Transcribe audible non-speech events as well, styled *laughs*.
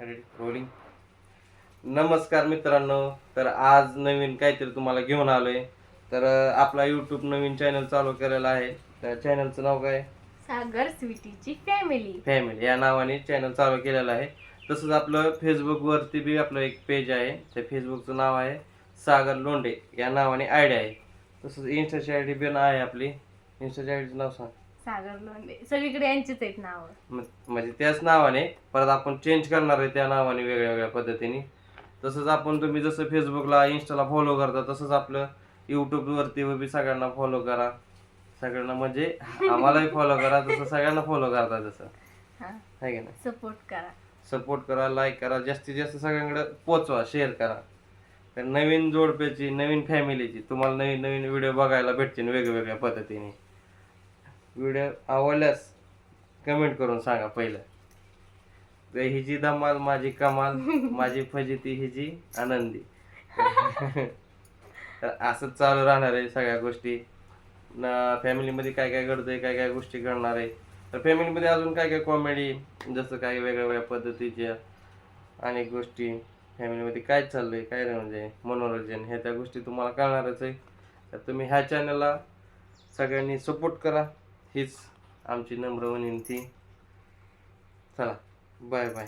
Rolling नमस्कार मित्रांनो तर आज नवीन काहीतरी तुम्हाला घेऊन आलोय. तर आपला यूट्यूब नवीन चॅनल चालू केलेला आहे. त्या चॅनलचं नाव काय? सागर स्वीटीची फॅमिली फॅमिली या नावाने चॅनल चालू केलेलं आहे. तसंच आपलं फेसबुकवरती बी आपलं एक पेज आहे. त्या फेसबुकचं नाव आहे सागर लोंढे. या नावाने आय डी आहे. तसंच इन्स्टाची आय डी पण आहे आपली. इन्स्टाच्या आय डीचं नाव सांग. सागर लोंढे. सगळीकडे यांचीच आहेत नाव. म- म्हणजे त्याच नावाने परत आपण चेंज करणार आहे त्या नावाने वेगळ्या वेगळ्या पद्धतीने. तसंच आपण तुम्ही जसं फेसबुकला इंस्टाला फॉलो करता तसंच आपलं यूट्यूबवरती बी सगळ्यांना फॉलो करा. सगळ्यांना म्हणजे आम्हालाही फॉलो करा तसं सगळ्यांना फॉलो करता तसं. हा. आहे का नाही? सपोर्ट करा. सपोर्ट करा लाईक करा जास्तीत जास्त सगळ्यांकडे पोचवा शेअर करा. तर नवीन जोडप्याची नवीन फॅमिलीची तुम्हाला नवीन नवीन व्हिडिओ बघायला भेटतील वेगवेगळ्या पद्धतीने. व्हिडिओ आवडल्यास कमेंट करून सांगा पहिलं. तर हिची धमाल माझी कमाल *laughs* माझी फजिती हिची आनंदी. *laughs* तर असंच चालू राहणार आहे सगळ्या गोष्टी. ना फॅमिलीमध्ये काय काय घडतंय काय काय गोष्टी घडणार आहे. तर फॅमिलीमध्ये अजून काय काय कॉमेडी जसं काय वेगळ्या वेगळ्या पद्धतीच्या अनेक गोष्टी फॅमिलीमध्ये काय चाललंय काय नाही म्हणजे मनोरंजन ह्या त्या गोष्टी तुम्हाला कळणारच आहे. तर तुम्ही ह्या चॅनलला सगळ्यांनी सपोर्ट करा. हीच आमची नम्र विनंती. चला बाय बाय.